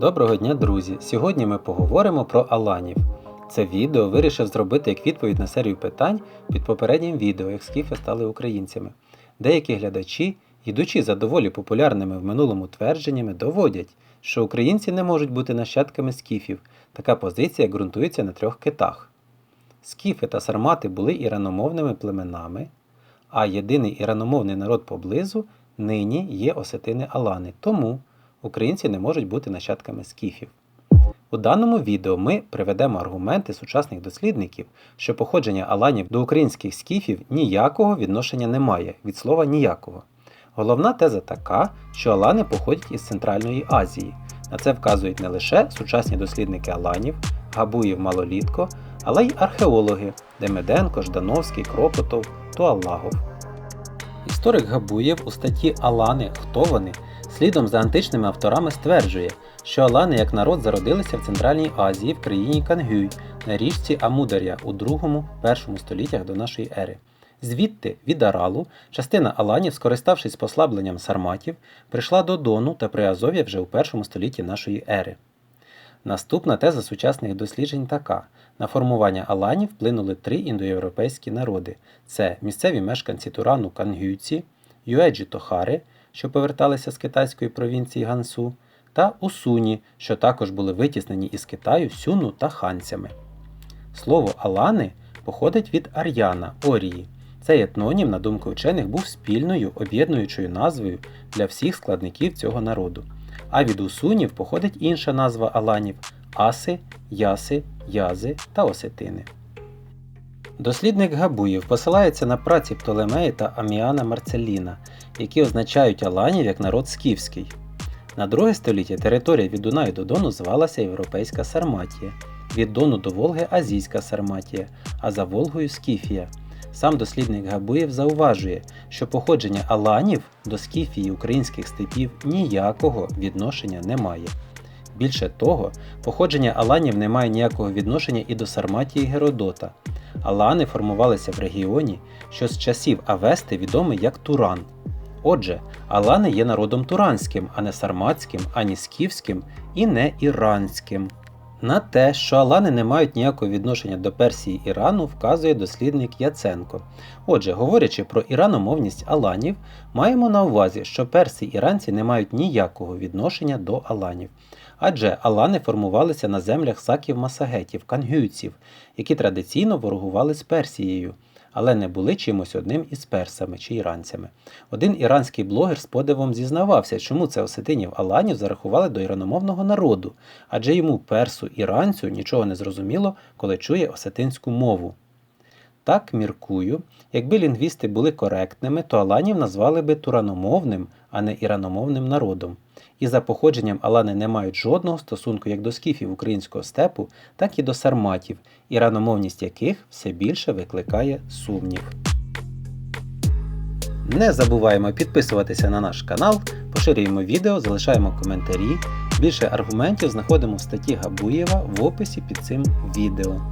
Доброго дня, друзі! Сьогодні ми поговоримо про аланів. Це відео вирішив зробити як відповідь на серію питань під попереднім відео, як скіфи стали українцями. Деякі глядачі, йдучи за доволі популярними в минулому твердженнями, доводять, що українці не можуть бути нащадками скіфів. Така позиція ґрунтується на трьох китах. Скіфи та сармати були іраномовними племенами, а єдиний іраномовний народ поблизу нині є осетини Алани. Тому українці не можуть бути нащадками скіфів. У даному відео ми приведемо аргументи сучасних дослідників, що походження аланів до українських скіфів ніякого відношення не має, від слова ніякого. Головна теза така, що алани походять із Центральної Азії. На це вказують не лише сучасні дослідники аланів, Габуїв Малолітко, але й археологи Демиденко, Ждановський, Кропотов, Туаллагов. Історик Габуєв у статті Алани Хто вони слідом за античними авторами стверджує, що Алани як народ зародилися в Центральній Азії в країні Кангюй на річці Амудар'я у 2-1 століттях до нашої ери. Звідти, від Аралу, частина Аланів, скориставшись послабленням сарматів, прийшла до Дону та Приазов'я вже у 1 столітті нашої ери. Наступна теза сучасних досліджень така: на формування аланів вплинули три індоєвропейські народи: це місцеві мешканці Турану Кангюйці, Юеджі Тохари, що поверталися з китайської провінції Гансу, та Усуні, що також були витіснені із Китаю сюну та ханцями. Слово алани походить від ар'яна Орії. Цей етнонім, на думку вчених, був спільною об'єднуючою назвою для всіх складників цього народу. А від усунів походить інша назва аланів аси, яси, язи та осетини. Дослідник Габуєв посилається на праці Птолемеї та Аміана Марцеліна, які означають аланів як народ скіфський. На друге століття територія від Дунаю до Дону звалася Європейська Сарматія, від Дону до Волги Азійська Сарматія, а за Волгою Скіфія. Сам дослідник Габуєв зауважує, що походження аланів до скіфії українських степів ніякого відношення не має. Більше того, походження аланів не має ніякого відношення і до Сарматії Геродота. Алани формувалися в регіоні, що з часів Авести відомий як Туран. Отже, алани є народом туранським, а не сарматським, ані скіфським і не іранським. На те, що алани не мають ніякого відношення до Персії Ірану, вказує дослідник Яценко. Отже, говорячи про іраномовність аланів, маємо на увазі, що перси іранці не мають ніякого відношення до аланів. Адже алани формувалися на землях саків-масагетів, кангюйців, які традиційно ворогували з Персією, але не були чимось одним із персами чи іранцями. Один іранський блогер з подивом зізнавався, чому це осетинів аланів зарахували до іраномовного народу, адже йому персу іранцю нічого не зрозуміло, коли чує осетинську мову. Так, міркую, якби лінгвісти були коректними, то аланів назвали би тураномовним, а не іраномовним народом. І за походженням алани не мають жодного стосунку як до скіфів українського степу, так і до сарматів, іраномовність яких все більше викликає сумнів. Не забуваємо підписуватися на наш канал, поширюємо відео, залишаємо коментарі. Більше аргументів знаходимо в статті Габуєва в описі під цим відео.